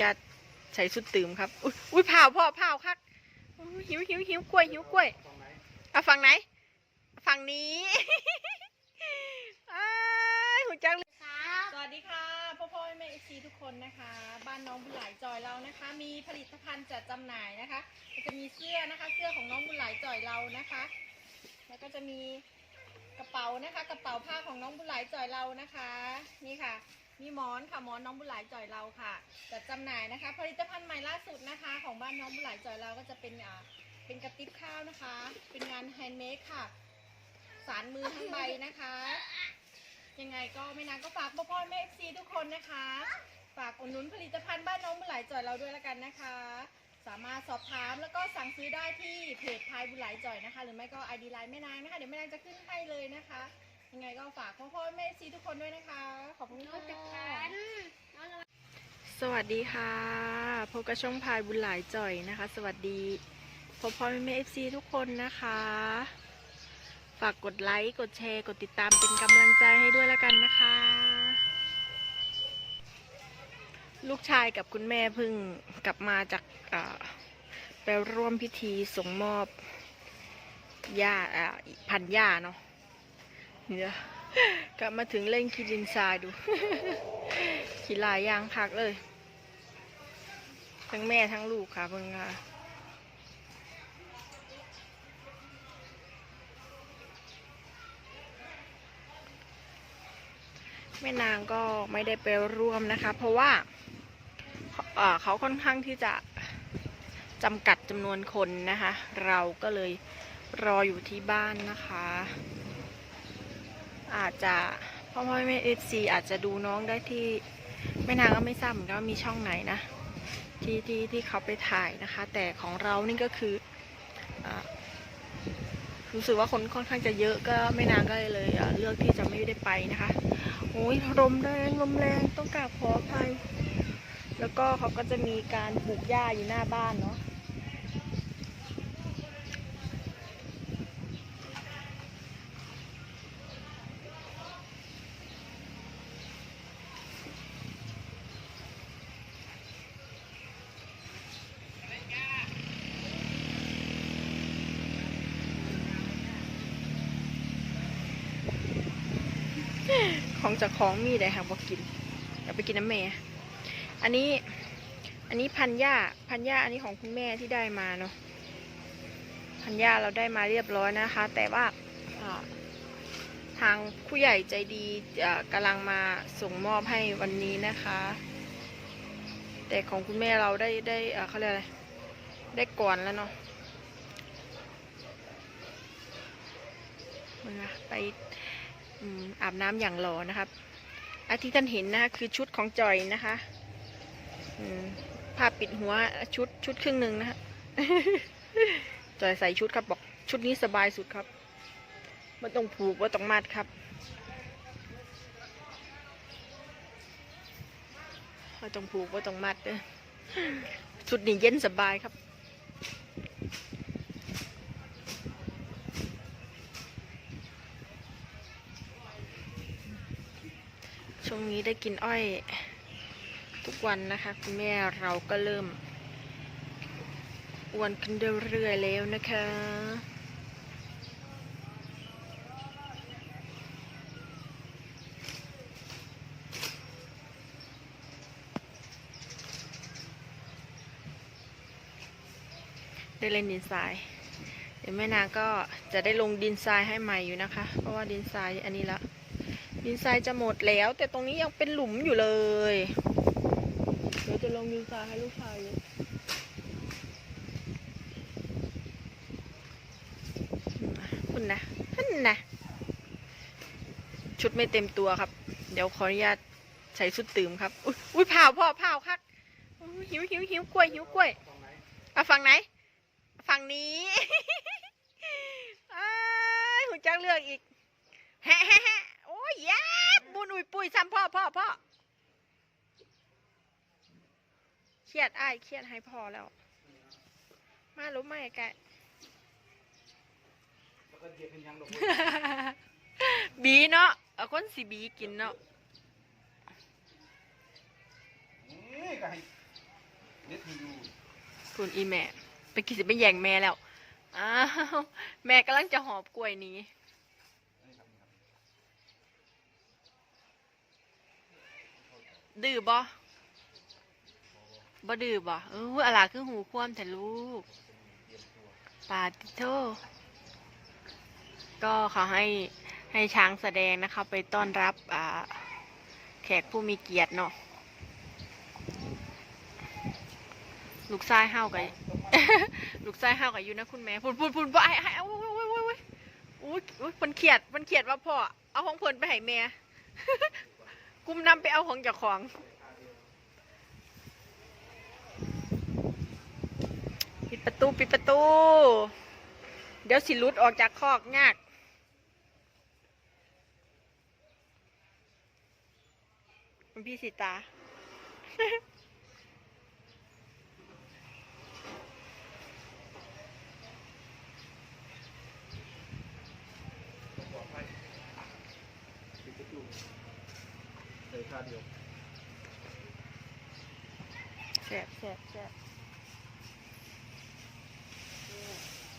จะใส่สุดตื่มครับ อุ้ยอุ้ยเผาพ่อเผาคักอุ๊ยหิวหิวหิวกล้วยหิวกล้วยเอาฝั่งไหน ฝั่งนี้อ้ายหูจังเลยครับสวัสดีค่ะพ่อพ่อแม่เอซีทุกคนนะคะ บ้านน้องบุญหลายจอยเรานะคะ มีผลิตภัณฑ์จัดจำหน่ายนะคะก็จะมีเสื้อนะคะ เสื้อของน้องบุญหลายจอยเรานะคะ แล้วก็จะมีกระเป๋านะคะ กระเป๋าผ้าของน้องบุญหลายจอยเรานะคะ นี่ค่ะ มีหมอนค่ะหมอนน้องบุหลายจอยเราค่ะจัดจำหน่ายนะคะ ผลิตภัณฑ์ใหม่ล่าสุดนะคะ ของบ้านน้องบุหลายจอยเราก็จะเป็นอ่าเป็นกระติบข้าวนะคะ เป็นงานแฮนด์เมดค่ะ สารมือทั้งใบนะคะ ยังไงก็ไม่นานก็ฝากพ่อพ่อแม่เอฟซีทุกคนนะคะ ฝากอุดหนุนผลิตภัณฑ์บ้านน้องบุหลายจ่อยเราด้วยละกันนะคะ สามารถสอบถามแล้วก็สั่งซื้อได้ที่เพจพายบุหลายจ่อยนะคะ หรือไม่ก็ไอดีไลน์แม่นางนะคะเดี๋ยวแม่นางจะขึ้นให้เลยนะคะ ยังไงก็ฝากพ่อพ่อแม่เอฟซีทุกคนด้วยนะคะ ขอบคุณน้องจักค่ะรันน้องระวังสวัสดีค่ะพบกับช่องพายบุญหลายจ่อยนะคะ สวัสดีพ่อพ่อแม่เอฟซีทุกคนนะคะ ฝากกดไลค์กดแชร์กดติดตามเป็นกำลังใจให้ด้วยละกันนะคะ ลูกชายกับคุณแม่เพิ่งกลับมาจากเอ่อไปร่วมพิธีส่งมอบหญ้าอ่าพันธุ์หญ้าเนาะ เนี่ยกลับมาถึงเล่นคีดินทรายดู ขี่ลายยางคักเลย ทั้งแม่ทั้งลูกค่ะเพิ่งค่ะแม่นางก็ไม่ได้ไปร่วมนะคะ เพราะว่าเขาค่อนข้างที่จะจำกัดจำนวนคนนะคะ เราก็เลยรออยู่ที่บ้านนะคะ อาจจะพ่อพ่อแม่เอซีอาจจะดูน้องได้ที่แม่นางก็ไม่ทราบเหมือนกันว่ามีช่องไหนนะ ที่ที่ที่เขาไปถ่ายนะคะ แต่ของเรานี่ก็คืออรู้สึกว่าคนค่อนข้างจะเยอะก็แม่นางก็เลย เลือกที่จะไม่ได้ไปนะคะโอ้ยลมแรงลมแรงต้องกราบขออภัยแล้วก็เขาก็จะมีการปลูกหญ้าอยู่หน้าบ้านเนาะ ของจากของมีได้ค่ะบอกกินเดี๋ยวไปกินน้ำแม่ อันนี้ อันนี้พันหญ้าพันหญ้าอันนี้ของคุณแม่ที่ได้มาเนาะพันหญ้าเราได้มาเรียบร้อยนะคะ แต่ว่าทางผู้ใหญ่ใจดีกำลังมาส่งมอบให้วันนี้นะคะ แต่ของคุณแม่เราได้ได้อ่าเขาเรียกอะไรได้ก่อนแล้วเนาะมึงอะไป อาบน้ำอย่างหล่อนะครับอาที่ท่านเห็นนะคือชุดของจอยนะคะผ้าปิดหัวชุดชุดครึ่งหนึ่งนะฮะจอยใส่ชุดครับบอกชุดนี้สบายสุดครับไม่ต้องผูกไม่ต้องมัดครับไม่ต้องผูกไม่ต้องมัดเด้อชุดนี้เย็นสบายครับ ช่วงนี้ได้กินอ้อยทุกวันนะคะคุณแม่เราก็เริ่มอ้วนขึ้นเรื่อยๆแล้วนะคะได้เล่นดินทราย เดี๋ยวแม่นางก็จะได้ลงดินทรายให้ใหม่อยู่นะคะ เพราะว่าดินทรายอันนี้ละ ดินทรายจะหมดแล้ว แต่ตรงนี้ยังเป็นหลุมอยู่เลย เดี๋ยวจะลงดินทรายให้ลูกชายเลยคุณนะคุณนะชุดไม่เต็มตัวครับ เดี๋ยวขออนุญาตใส่ชุดตื่มครับ อุ้ยอุ้ยเผาพ่อเผาคักหิวหิวหิวกล้วยหิวกล้วยเอาฝั่งไหน ฝั่งนี้อ้ายหูจักเลือกอีกแฮะแฮะ ยแย่บุญอุยปุยซ้ำพ่อพ่อพ่อเครียดอ้ายเครียดให้พ่อแล้ว มารู้ไหมแกบีเนาะเอาคนสีบีกินเนาะนี่ก็ให้เน็ตทูยูคุณอีแม่ ไปกินสิไปแย่งแม่แล้ว อ้าว แม่กำลังจะหอบกล้วยหนี้ นี่ครับนี่ครับ ดื้อบ่บ่ดื้อบ่เอออะไรคือหูคว่ำแต่ลูกปาติโทก็ขาให้ให้ช้างแสดงนะคะ ไปต้อนรับแขกผู้มีเกียรติเนาะลูกชายเฮากับลูกชายเฮากับอยู่นะคุณแม่พูนพูนพูนบ่ไอ้ไอ้โอ้ยโอ้ยโอ้ยโอ้ยโอ้ยโอ้ยมันเขียดมันเขียดว่าพ่อเอาของเพิ่นไปให้แม่ กุมนำไปเอาของจากของปิดประตูปิดประตู เดี๋ยวสิลุดออกจากคอกยากคุณพี่สิตา ปลอดภัยปิดประตู เลยค่าเดียวแสบแสบแสบ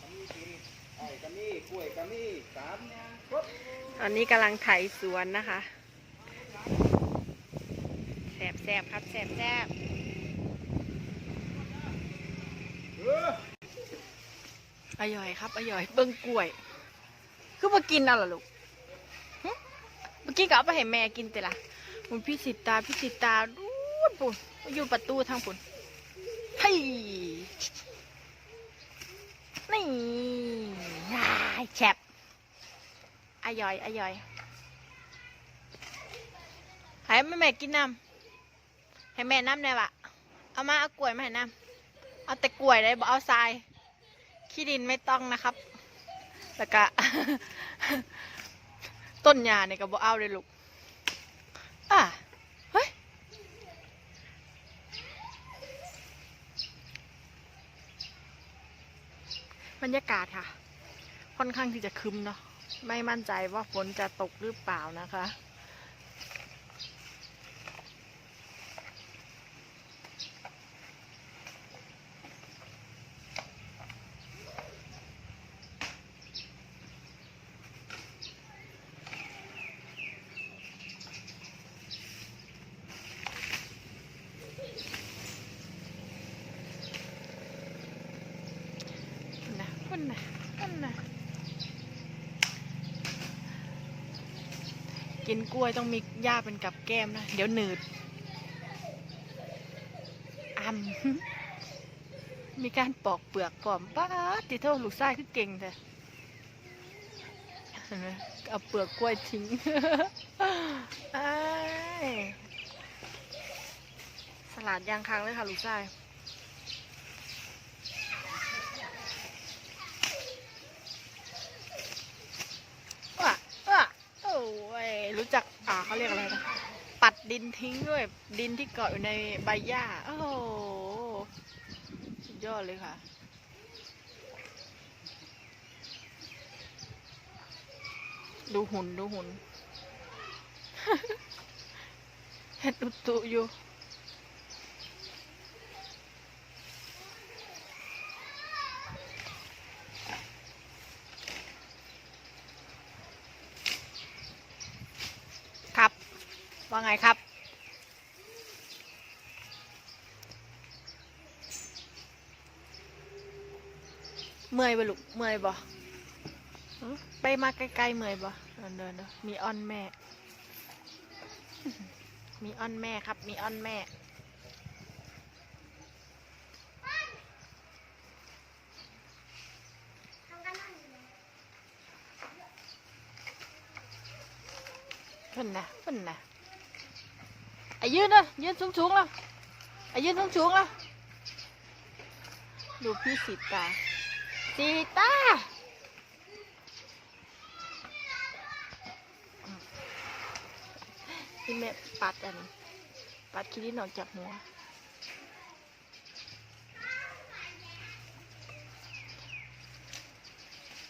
กามีกินไอ้กามีกล้วยกามีสามครบตอนนี้กำลังไถสวนนะคะแสบแสบครับแสบแสบเอออร่อยครับอร่อยเบิ้งกล้วย คือมากินเอาเหรอลูกหึเมื่อกี้ก็เอาไปให้แม่กินแต่ละ คุณพี่สิตาพี่สิตาดูดปุ่นอยู่ประตูทางปุ่นเฮ้ยนี่ยายแฉบอร่อยอร่อยให้แม่แม่กินน้ำให้แม่น้ำได้ปะเอามาเอากล้วยมาให้น้ำเอาแต่กล้วยได้บ่เอาทรายขี้ดินไม่ต้องนะครับแล้วก็ต้นหญ้าเนี่ยก็บ่เอาเลยลูก อะเฮ้ยบรรยากาศค่ะ ค่อนข้างที่จะคึมเนาะไม่มั่นใจว่าฝนจะตกหรือเปล่านะคะ นะ มันนะมันนะกินกล้วยต้องมีหญ้าเป็นกับแก้มนะ เดี๋ยวหนืดอ่ำมีการปอกเปลือกก่อมป้าติโทษลูกไส้คือเก่งแต่เห็นไหมเอาเปลือกกล้วยทิ้งสลัดยางค้างเลยค่ะลูกไส้ ว่ะว่ะโอ้ยรู้จัก อ่า เขาเรียกอะไรนะปัดดินทิ้งด้วย ดินที่เกาะอยู่ในใบหญ้า โอ้โหสุดยอดเลยค่ะ ดูหุ่นดูหุ่นเห็ดอุตุอยู่ ว่าไงครับ เมื่อยบ่ลูกเมื่อยบ่ไปมาใกล้ๆเมื่อยบ่เดินเดินเดินมีอ้อนแม่ มีอ้อนแม่ครับ มีอ้อนแม่เพิ่นนะเพิ่นนะ ไอ้ยืนนะยืนสูงสูงๆแล้วไอ้ยืนสูงสูงๆแล้วดูพี่สีตาสีตาอืมพี่แม่ปัดอันนี้ปัดคิรินออกจากหัว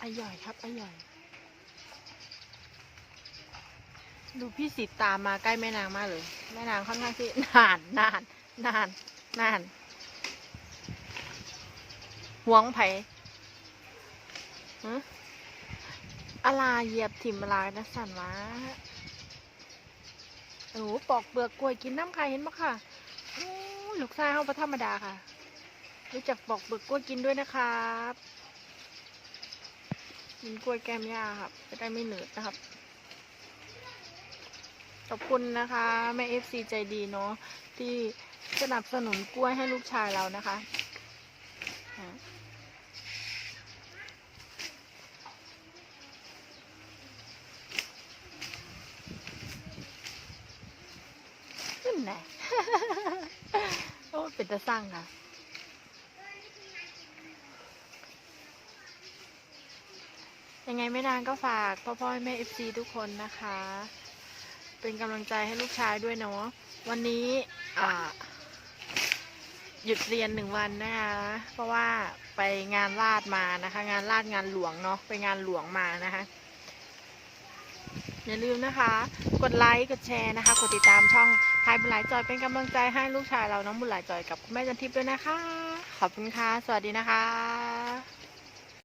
อร่อยครับอร่อย ดูพี่สิตามมาใกล้แม่นางมากเลย แม่นางค่อนข้างที่นานนานนานนานหวงไผฮะอาลาเหยียบถิ่มอาลานะสันวะโอ้โหปอกเปลือกกล้วยกินน้ำค่เห็นปะค่ะลูกชายเขาประธรรมดาค่ะ รู้จักปอกเปลือกกล้วยกินด้วยนะครับ กินกล้วยแก้มย่าครับจะได้ไม่เหนืดนะครับ ขอบคุณนะคะแม่เอฟซีใจดีเนาะที่สนับสนุนกล้วยให้ลูกชายเรานะคะอะขึ้นแหละโอ้เป็นตะสร้างค่ะยังไงไม่นานก็ฝากพ่อพ่อแม่เอฟซีทุกคนนะคะ เป็นกำลังใจให้ลูกชายด้วยเนาะวันนี้หยุดเรียนหนึ่งวันนะคะ เพราะว่าไปงานลาดมานะคะ งานลาดงานหลวงเนาะไปงานหลวงมานะคะอย่าลืมนะคะ กดไลค์ กดแชร์นะคะ กดติดตามช่องไทยบุญหลายจอยเป็นกำลังใจให้ลูกชายเราน้องบุญหลายจอยกับคุณแม่จันทิพย์ด้วยนะคะ ขอบคุณค่ะ สวัสดีนะคะ